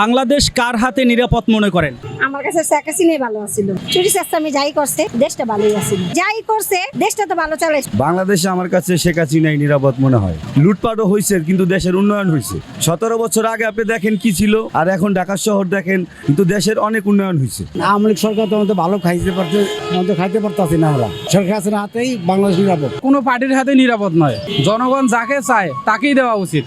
বাংলাদেশ কার হাতে নিরাপদ মনে করেন? আমার কাছে শেখ হাসিনাই ভালো আছিল। চুরি আমি যাই করছে দেশটা ভালোই আছিল। যাই করছে দেশটা তো ভালো চলে। বাংলাদেশে আমার কাছে শেখ হাসিনাই নিরাপদ মনে হয়। লুটপাটও হয়েছে কিন্তু দেশের উন্নয়ন হয়েছে সতেরো বছর আগে আপনি দেখেন কি ছিল আর এখন ঢাকা শহর দেখেন কিন্তু দেশের অনেক উন্নয়ন হয়েছে আওয়ামী লীগ সরকার তো আমাদের ভালো খাইতে পারছে আমাদের খাইতে পারতাছি না আমরা সরকার আছে হাতেই বাংলাদেশ নিরাপদ। কোনো পার্টির হাতে নিরাপদ নয়। জনগণ যাকে চায় তাকেই দেওয়া উচিত।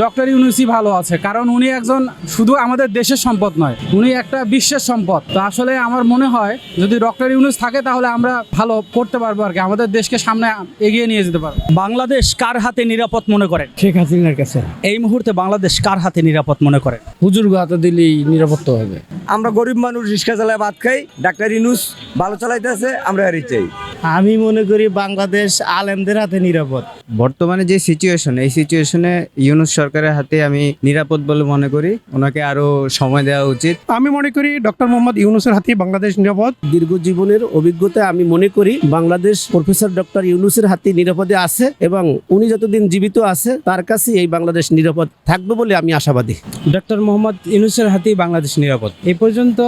ডক্টর ইউনুসি ভালো আছে কারণ উনি একজন শুধু আমাদের দেশের সম্পদ নয় উনি একটা বিশ্বের সম্পদ। তো আসলে আমার মনে হয় যদি ডক্টর ইউনুস থাকে তাহলে আমরা ভালো করতে পারব আর কি আমাদের দেশকে সামনে এগিয়ে নিয়ে যেতে পারব। বাংলাদেশ কার হাতে নিরাপদ মনে করেন শেখ হাসিনার কাছে। এই মুহূর্তে বাংলাদেশ কার হাতে নিরাপদ মনে করেন হুজুর হাতে দিলেই নিরাপত্তা হবে। আমরা গরিব মানুষ রিক্সা চালায় ভাত খাই ডাক্তার ইনুস ভালো চালাইতেছে আমরা হারিয়ে চাই আমি মনে করি বাংলাদেশ আলেমদের হাতে নিরাপদ। বর্তমানে যে সিচুয়েশন এই সিচুয়েশনে ইউনুস সরকারের হাতে আমি নিরাপদ বলে মনে করি। ওনাকে আরও সময় দেওয়া উচিত। আমি মনে করি ডক্টর মোহাম্মদ ইউনুসের হাতেই বাংলাদেশ নিরাপদ। দীর্ঘ জীবনের অভিজ্ঞতা আমি মনে করি বাংলাদেশ প্রফেসর ডক্টর ইউনুসের হাতে নিরাপদে আছে এবং উনি যতদিন জীবিত আছে তার কাছে এই বাংলাদেশ নিরাপদ থাকবে বলে আমি আশাবাদী। ডক্টর মোহাম্মদ ইউনুসের হাতেই বাংলাদেশ নিরাপদ। এ পর্যন্ত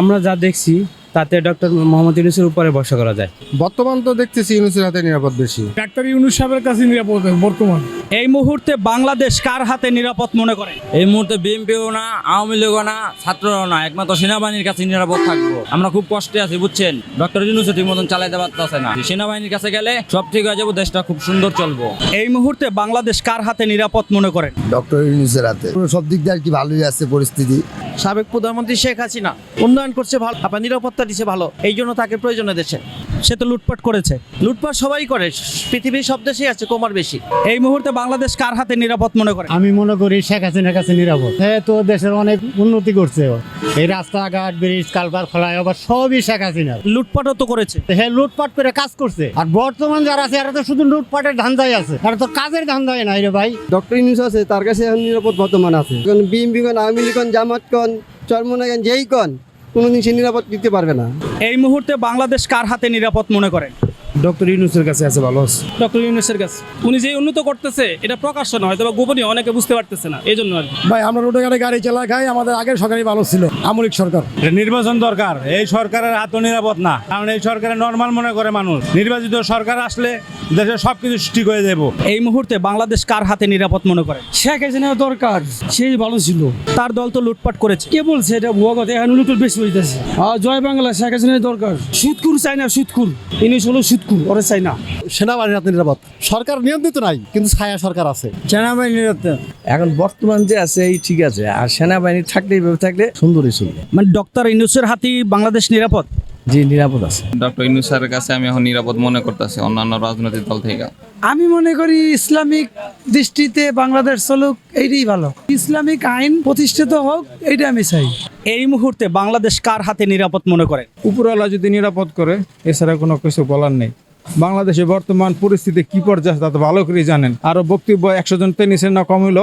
আমরা যা দেখছি তাতে ডক্টর মোহাম্মদ ইউনুসের উপরে ভরসা করা যায়। বর্তমান তো দেখতেছি ইউনুসের হাতে নিরাপদ বেশি। ডাক্তার ইউনুস সাহেবের কাছে নিরাপদ বর্তমান। এই মুহূর্তে বাংলাদেশ কার হাতে নিরাপদ মনে করে? এই মুহূর্তে বিএনপিও না আওয়ামী লীগও না ছাত্ররাও না একমাত্র সেনাবাহিনীর কাছে নিরাপদ থাকব। আমরা খুব কষ্টে আছি বুঝছেন? ডক্টর ইউনুসও ঠিক মতন চালাইতে পারতেছে না। সেনাবাহিনীর কাছে গেলে সব ঠিক হয়ে যাব দেশটা খুব সুন্দর চলবো। এই মুহূর্তে বাংলাদেশ কার হাতে নিরাপদ মনে করেন? ডক্টর ইনুসের হাতে। সব দিক দিয়ে আর কি ভালোই আছে পরিস্থিতি। সাবেক প্রধানমন্ত্রী শেখ হাসিনা উন্নয়ন করছে ভালো আপনার নিরাপত্তা দিচ্ছে ভালো এই জন্য তাকে প্রয়োজন দেশে সে তো লুটপাট করেছে। লুটপাট সবাই করে পৃথিবীর সব দেশেই আছে কমার বেশি। এই মুহূর্তে বাংলাদেশ কার হাতে নিরাপদ মনে করে? আমি মনে করি শেখ হাসিনার কাছে নিরাপদ। হ্যাঁ তো দেশের অনেক উন্নতি করছে ও। এই রাস্তাঘাট ব্রিজ কালবার খোলায় আবার সবই শেখ হাসিনার। লুটপাটও তো করেছে। হ্যাঁ লুটপাট করে কাজ করছে। আর বর্তমান যারা আছে এরা তো শুধু লুটপাটের ধান্দায় আছে। এরা তো কাজের ধান্দায় নাই রে ভাই। ডক্টর ইউনুস আছে তার কাছে এখন নিরাপদ বর্তমান আছে। কারণ বিএমপি কন আওয়ামী লীগ কন জামাত কন চরমনাগান যেই কন কোনোদিন সে নিরাপদ দিতে পারবে না। এই মুহূর্তে বাংলাদেশ কার হাতে নিরাপদ মনে করেন? ডক্টর ইউনুসের কাছে আছে ভালো আছে? ডক্টর ইউনুসের কাছে। উনি যে উন্নত করতেছে এটা প্রকাশ্য নয় হয়তো বা গোপনীয় অনেকে বুঝতে পারতেছে না এই জন্য আর কি। ভাই আমরা রোডে গাড়ি গাড়ি চালা খাই আমাদের আগের সরকারই ভালো ছিল আমলিক সরকার। নির্বাচন দরকার এই সরকারের হাত নিরাপদ না কারণ এই সরকারে নর্মাল মনে করে মানুষ। নির্বাচিত সরকার আসলে দেশের সবকিছু ঠিক হয়ে যাব এই মুহূর্তে বাংলাদেশ কার হাতে নিরাপদ মনে করে? শেখ হাসিনা দরকার সেই ভালো ছিল। তার দল তো লুটপাট করেছে। কে বলছে এটা? ভুয়া কথা এখন লুটুর বেশি হইতেছে। আর জয় বাংলা শেখ হাসিনা দরকার। সুদকুর চাই না সুদকুর ইনি হলো সুদকুর ওরে চাই না। সেনাবাহিনীর হাতে নিরাপদ। সরকার নিয়ন্ত্রিত নাই কিন্তু ছায়া সরকার আছে। সেনাবাহিনীর এখন বর্তমান যে আছে এই ঠিক আছে। আর সেনাবাহিনী থাকলে এইভাবে থাকলে সুন্দরই চলবে। মানে ডক্টর ইনুসের হাতেই বাংলাদেশ নিরাপদ? জি নিরাপদ আছে। ডক্টর ইউনুস স্যারের কাছে আমি এখন নিরাপদ মনে করতেছি অন্যান্য রাজনৈতিক দল থেকে। আমি মনে করি ইসলামিক দৃষ্টিতে বাংলাদেশ চলুক এইটাই ভালো। ইসলামিক আইন প্রতিষ্ঠিত হোক এইটা আমি চাই। এই মুহূর্তে বাংলাদেশ কার হাতে নিরাপদ মনে করেন উপরওয়ালা যদি নিরাপদ করে এছাড়া কোনো কিছু বলার নেই। বাংলাদেশে বর্তমান পরিস্থিতি কি পর্যায়ে, তা ভালো করে জানেন। আরও বক্তব্য একশো জন টেনিসের না কম হইল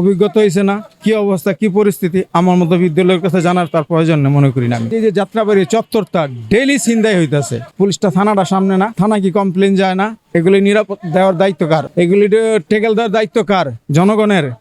অভিজ্ঞতা হয়েছে না, কি অবস্থা, কি পরিস্থিতি, আমার মতো বিদ্যালয়ের কাছে জানার তার প্রয়োজন নেই, মনে করি না। এই যে যাত্রাবাড়ি চত্বরটা ডেলি চিন্তাই হইতেছে, পুলিশটা থানাটা সামনে না থানা কি কমপ্লেন যায় না? এগুলি নিরাপদ দেওয়ার দায়িত্ব কার? এগুলি টেকেল দেওয়ার দায়িত্ব কার? জনগণের?